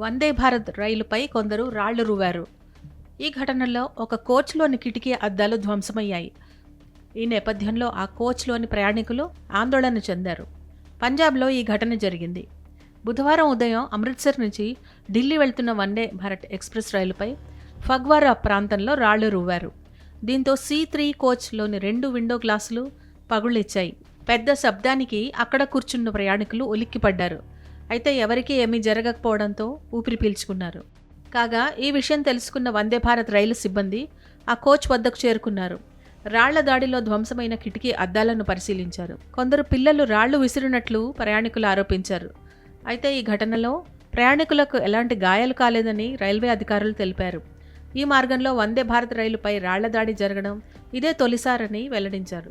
వందే భారత్ రైలుపై కొందరు రాళ్ళు రువ్వారు. ఈ ఘటనలో ఒక కోచ్లోని కిటికీ అద్దాలు ధ్వంసమయ్యాయి. ఈ నేపథ్యంలో ఆ కోచ్లోని ప్రయాణికులు ఆందోళన చెందారు. పంజాబ్లో ఈ ఘటన జరిగింది. బుధవారం ఉదయం అమృత్సర్ నుంచి ఢిల్లీ వెళ్తున్న వందే భారత్ ఎక్స్ప్రెస్ రైలుపై ఫగ్వారా ప్రాంతంలో రాళ్ళు రువ్వారు. దీంతో సి త్రీ కోచ్లోని రెండు విండో గ్లాసులు పగుళ్ళిచ్చాయి. పెద్ద శబ్దానికి అక్కడ కూర్చున్న ప్రయాణికులు ఉలిక్కిపడ్డారు. అయితే ఎవరికీ ఏమీ జరగకపోవడంతో ఊపిరి పీల్చుకున్నారు. కాగా ఈ విషయం తెలుసుకున్న వందే భారత్ రైలు సిబ్బంది ఆ కోచ్ వద్దకు చేరుకున్నారు. రాళ్ళ దాడిలో ధ్వంసమైన కిటికీ అద్దాలను పరిశీలించారు. కొందరు పిల్లలు రాళ్ళు విసిరినట్లు ప్రయాణికులు ఆరోపించారు. అయితే ఈ ఘటనలో ప్రయాణికులకు ఎలాంటి గాయాలు కాలేదని రైల్వే అధికారులు తెలిపారు. ఈ మార్గంలో వందే భారత్ రైలుపై రాళ్ళ దాడి జరగడం ఇదే తొలిసారని వెల్లడించారు.